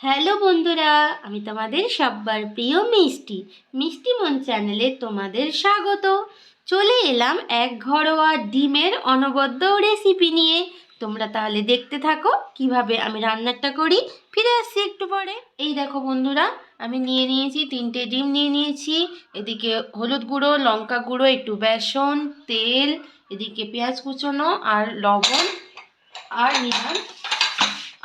Hello বন্ধুরা, আমি তোমাদের সব্বার প্রিয় মিষ্টি মিষ্টি মন চ্যানেলে তোমাদের স্বাগত। চলে এলাম এক ঘরোয়া ডিমের অনবদ্য রেসিপি নিয়ে। তোমরা তাহলে দেখতে থাকো কীভাবে আমি রান্নাটা করি, ফিরে আসছি একটু পরে। এই দেখো বন্ধুরা আমি নিয়ে নিয়েছি, তিনটে ডিম নিয়ে নিয়েছি। এদিকে হলুদ গুঁড়ো, লঙ্কা গুঁড়ো, একটু বেসন, তেল, এদিকে পেঁয়াজ কুচোনো আর লবণ আর নিলাম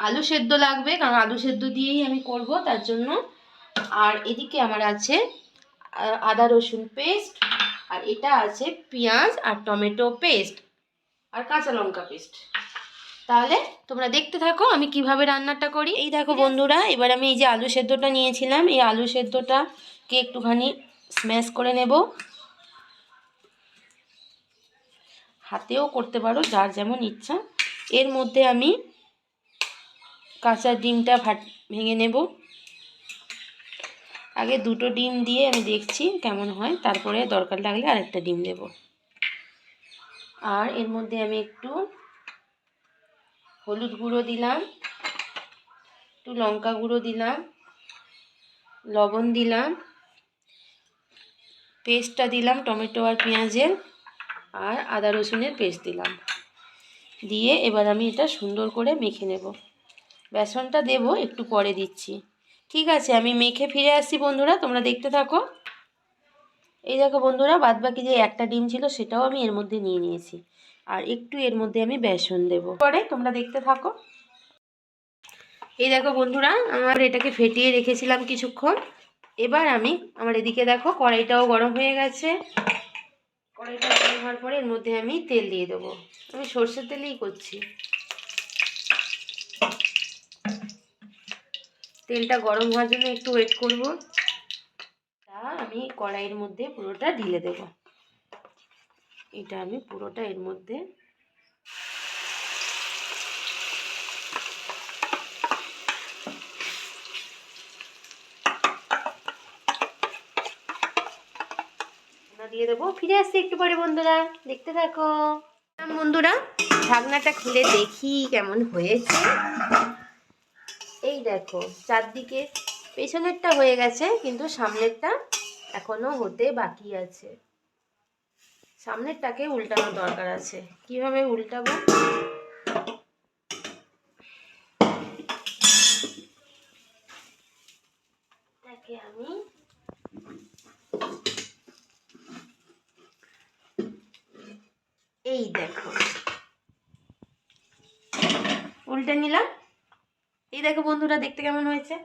আলু সেদ্ধ লাগবে, কারণ আলু সেদ্ধ দিয়েই আমি করব, তার জন্য। আর এদিকে আমার আছে আদা রসুন পেস্ট, আর এটা আছে পেঁয়াজ আর টমেটো পেস্ট আর কাঁচা লঙ্কা পেস্ট। তাহলে তোমরা দেখতে থাকো আমি কীভাবে রান্নাটা করি। এই দেখো বন্ধুরা এবার আমি এই যে আলু সেদ্ধটা নিয়েছিলাম এই আলু সেদ্ধটাকে একটুখানি স্ম্যাশ করে নেব। হাতেও করতে পারো যার যেমন ইচ্ছা। এর মধ্যে আমি কাঁচা ডিমটা ভাট ভেঙে নেব। আগে দুটো ডিম দিয়ে আমি দেখছি কেমন হয় তারপরে দরকার লাগলে আরেকটা ডিম দেব। আর এর মধ্যে আমি একটু হলুদ গুঁড়ো দিলাম, একটু লঙ্কা গুঁড়ো দিলাম, লবণ দিলাম, পেস্টটা দিলাম টমেটো আর পেঁয়াজের, আর আদা রসুনের পেস্ট দিলাম। দিয়ে এবার আমি এটা সুন্দর করে মেখে নেব। বেসনটা দেব, একটু পরে দিচ্ছি। ঠিক আছে, আমি মেখে ফিরে আসছি বন্ধুরা, তোমরা দেখতে থাকো। এই দেখো বন্ধুরা, বাদবাকি যে একটা ডিম ছিল সেটাও আমি এর মধ্যে নিয়ে নিয়েছি। আর একটু এর মধ্যে আমি বেসন দেব। পরে তোমরা দেখতে থাকো। এই দেখো বন্ধুরা, আমার এটাকে ফেটিয়ে রেখেছিলাম কিছুক্ষণ। এবার আমি, আমার এদিকে দেখো, কড়াইটাও গরম হয়ে গেছে। কড়াইটা গরম হওয়ার পরে এর মধ্যে আমি তেল দিয়ে দেবো। আমি সর্ষের তেলেই করছি। তেলটা গরম হওয়ার জন্য একটু ওয়েট করব। তা আমি কড়াইয়ের মধ্যে পুরোটা ঢেলে দেব। এটা আমি পুরোটা এর মধ্যে দিয়ে দেবো। ফিরে আসছি একটু পরে বন্ধুরা, দেখতে থাকো। বন্ধুরা, ঢাকনাটা খুলে দেখি কেমন হয়েছে। এই দেখো, চারদিকে পেছনেরটা হয়ে গেছে, কিন্তু সামনেরটা এখনও হতে বাকি আছে। সামনেরটাকে উল্টানোর দরকার আছে। কীভাবে উল্টাবো? এটাকে আমি এই দেখো। উল্টে নিলাম। এই দেখো বন্ধুরা, দেখতে কেমন হয়েছে?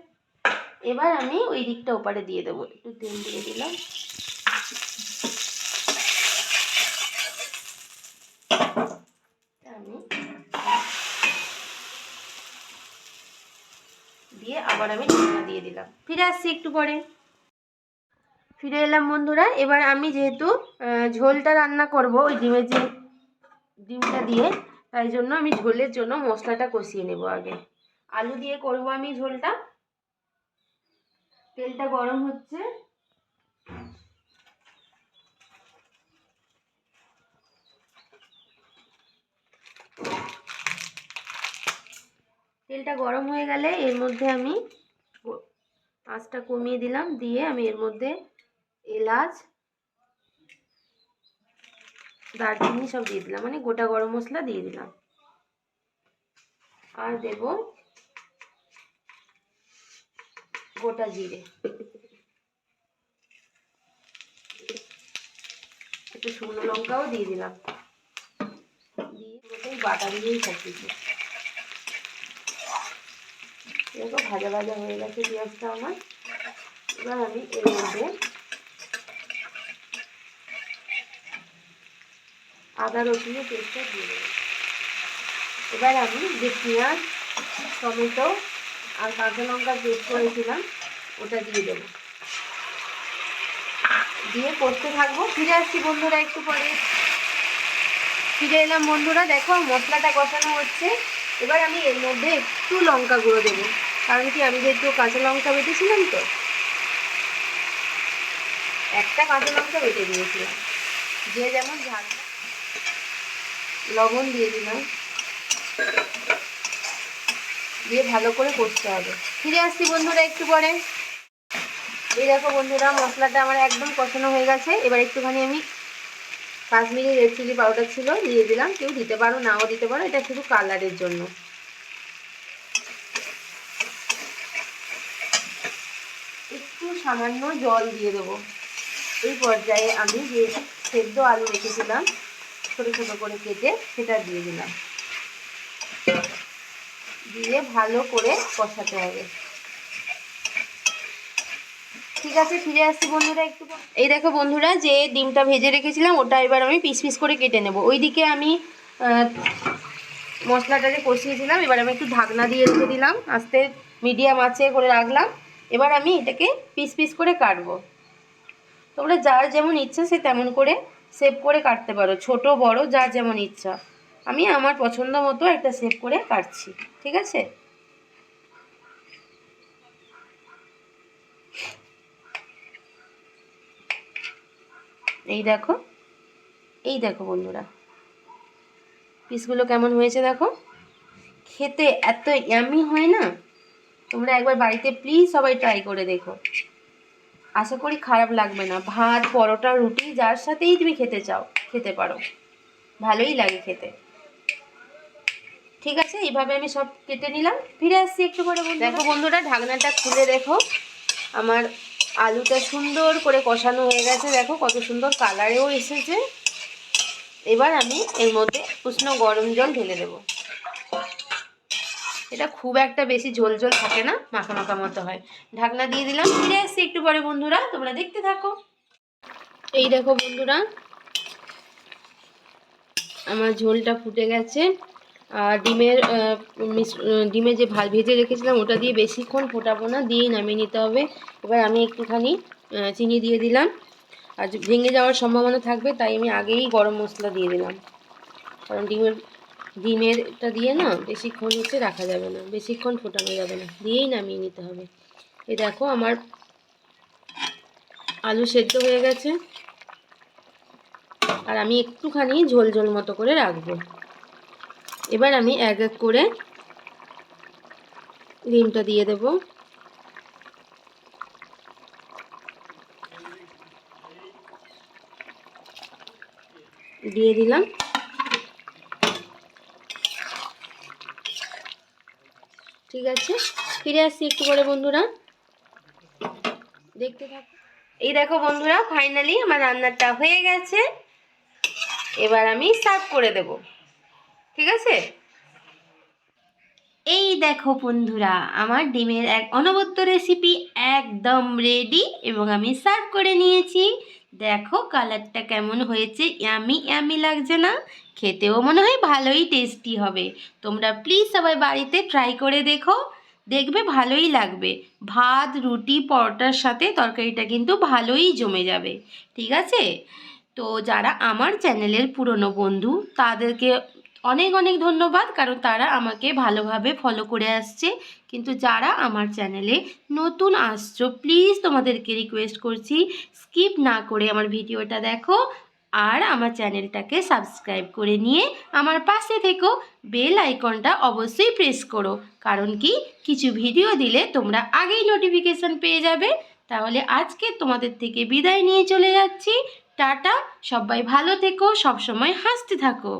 এবার আমি ওই দিকটা ওপারে দিয়ে দেবো। একটু তেল দিয়ে দিলাম আমি দিয়ে আবার আমি ঢাকনা দিয়ে দিলাম। ফিরে আসছি একটু পরে। ফিরে এলাম বন্ধুরা, এবার আমি যেহেতু ঝোলটা রান্না করব ওই ডিমের যে ডিমটা দিয়ে, তাই জন্য আমি ঝোলের জন্য মশলাটা কষিয়ে নেব আগে। আলু দিয়ে করব আমি ঝোলটা। তেলটা গরম হচ্ছে। তেলটা গরম হয়ে গেলে এর মধ্যে আমি আঁচটা কমিয়ে দিলাম, দিয়ে আমি এর মধ্যে এলাচ, দারচিনি সব দিয়ে দিলাম মানে গোটা গরম মশলা দিয়ে দিলাম। আর দেব গোটা জিরে। একটু শুকনো লঙ্কাও দিয়ে দিলাম। দিয়ে বাটা দিয়েই কিছু। দেখো ভাজা ভাজা হয়ে গেছে পেঁয়াজটা আমার। এবার আমি এর মধ্যে আদা, রসুনের পেস্টটা দিয়ে দেবো। এবার আমি যে পেঁয়াজ, টমেটো আর কাঁচা লঙ্কা পেস্ট করেছিলাম, ওটা দিয়ে দেবো। দিয়ে করতে থাকব। ফিরে আসছি বন্ধুরা একটু পরে। ফিরে এলাম বন্ধুরা, দেখো মশলাটা কষানো হচ্ছে। এবার আমি এর মধ্যে একটু লঙ্কা গুঁড়ো দেবো। কারণ কি আমি যেহেতু কাঁচা লঙ্কা বেটেছিলাম তো। একটা কাঁচা লঙ্কা বেটে দিয়েছিলাম। যে যেমন ঝাল লবণ দিয়ে দিলাম। দিয়ে ভালো করে করতে হবে। ফিরে আসছি বন্ধুরা একটু পরে। এই দেখো বন্ধুরা, মশলাটা আমার একদম কষানো হয়ে গেছে। এবার একটুখানি আমি কাশ্মীরি রেড চিলি পাউডার ছিল, দিয়ে দিলাম। কেউ দিতে পারো, নাও দিতে পারো। এটা শুধু কালারের জন্য। একটু সামান্য জল দিয়ে দেবো। এই পর্যায়ে আমি যে সেদ্ধ আলু রেখেছিলাম ছোটো ছোটো করে কেটে সেটা দিয়ে দিলাম। দিয়ে ভালো করে কষাতে হবে। ঠিক আছে ফিরে আসছি বন্ধুরা একটু এই দেখো বন্ধুরা যে ডিমটা ভেজে রেখেছিলাম ওটা এবার আমি পিস পিস করে কেটে নেব। ওইদিকে আমি আহ, মশলাটা যে কষিয়েছিলাম এবার আমি একটু ঢাকনা দিয়ে রেখে দিলাম। আস্তে মিডিয়াম আছে করে রাখলাম। এবার আমি এটাকে পিস পিস করে কাটবো। তোমরা যার যেমন ইচ্ছা সে তেমন করে সেভ করে কাটতে পারো। ছোট, বড়, যার যেমন ইচ্ছা। আমি আমার পছন্দ মতো একটা সেভ করে কাটছি, ঠিক আছে? এই দেখো এই দেখো বন্ধুরা। পিসগুলো কেমন হয়েছে দেখো? খেতে এত ইয়ামি হয় না? তোমরা একবার বাড়িতে প্লিজ সবাই ট্রাই করে দেখো। আশা করি খারাপ লাগবে না। ভাত, পরোটা, রুটি, যার সাথেই তুমি খেতে চাও, খেতে পারো। ভালোই লাগে খেতে। ঠিক আছে, এইভাবে আমি সব কেটে নিলাম। ফিরে আসছি একটু পরে। দেখো বন্ধুরা, ঢাকনাটা খুলে দেখো। আমার আলুটা সুন্দর করে কষানো হয়ে গেছে। দেখো কত সুন্দর কালারেও এসেছে। এবার আমি এর মধ্যে উষ্ণ গরম জল ঢেলে দেবো। এটা খুব একটা বেশি ঝোল ঝোল থাকে না, মাখা মাখা মতো হয়। ঢাকনা দিয়ে দিলাম, ফিরে আসছি একটু পরে বন্ধুরা, তোমরা দেখতে থাকো। এই দেখো বন্ধুরা, আমার ঝোলটা ফুটে গেছে। আর ডিমের ডিমে যে ভেজে রেখেছিলাম, ওটা দিয়ে বেশিক্ষণ ফোটাবো না, দিয়েই নামিয়ে নিতে হবে। এবার আমি একটুখানি চিনি দিয়ে দিলাম। আর ভেঙে যাওয়ার সম্ভাবনা থাকবে, তাই আমি আগেই গরম মশলা দিয়ে দিলাম। কারণ ডিমের ডিমেরটা দিয়ে না বেশিক্ষণ হচ্ছে রাখা যাবে না, বেশিক্ষণ ফোটানো যাবে না, দিয়েই নামিয়ে নিতে হবে। এ দেখো আমার আলু সেদ্ধ হয়ে গেছে। আর আমি একটুখানি ঝোল ঝোল মতো করে রাখব। এবার আমি এক এক করে ডিমটা দিয়ে দেব। দিয়ে দিলাম। ঠিক আছে? ফিরে আসছি একটু পরে, বন্ধুরা। দেখতে থাকো। এই দেখো বন্ধুরা ফাইনালি আমার রান্নাটা হয়ে গেছে। এবার আমি সার্ভ করে দেব। ঠিক আছে? এই দেখো বন্ধুরা, আমার ডিমের এক অনবদ্য রেসিপি একদম রেডি এবং আমি সার্ভ করে নিয়েছি। দেখো কালারটা কেমন হয়েছে ইয়ামি ইয়ামি লাগছে না? খেতেও মনে হয় ভালোই টেস্টি হবে। তোমরা প্লিজ সবাই বাড়িতে ট্রাই করে দেখো, দেখবে ভালোই লাগবে। ভাত, রুটি, পরোটার সাথে তরকারিটা কিন্তু ভালোই জমে যাবে, ঠিক আছে? তো যারা আমার চ্যানেলের পুরনো বন্ধু, তাদেরকে অনেক অনেক ধন্যবাদ, কারণ তারা আমাকে ভালোভাবে ফলো করে আসছে। কিন্তু যারা আমার চ্যানেলে নতুন আসছো প্লিজ তোমাদেরকে রিকোয়েস্ট করছি স্কিপ না করে আমার ভিডিওটা দেখো আর আমার চ্যানেলটাকে সাবস্ক্রাইব করে নিয়ে আমার পাশে থেকো। বেল আইকনটা অবশ্যই প্রেস করো, কারণ কি? কিছু ভিডিও দিলে তোমরা আগেই নোটিফিকেশান পেয়ে যাবে। তাহলে আজকে তোমাদের থেকে বিদায় নিয়ে চলে যাচ্ছি। টাটা, সবাই ভালো থেকো, সবসময় হাসতে থাকো।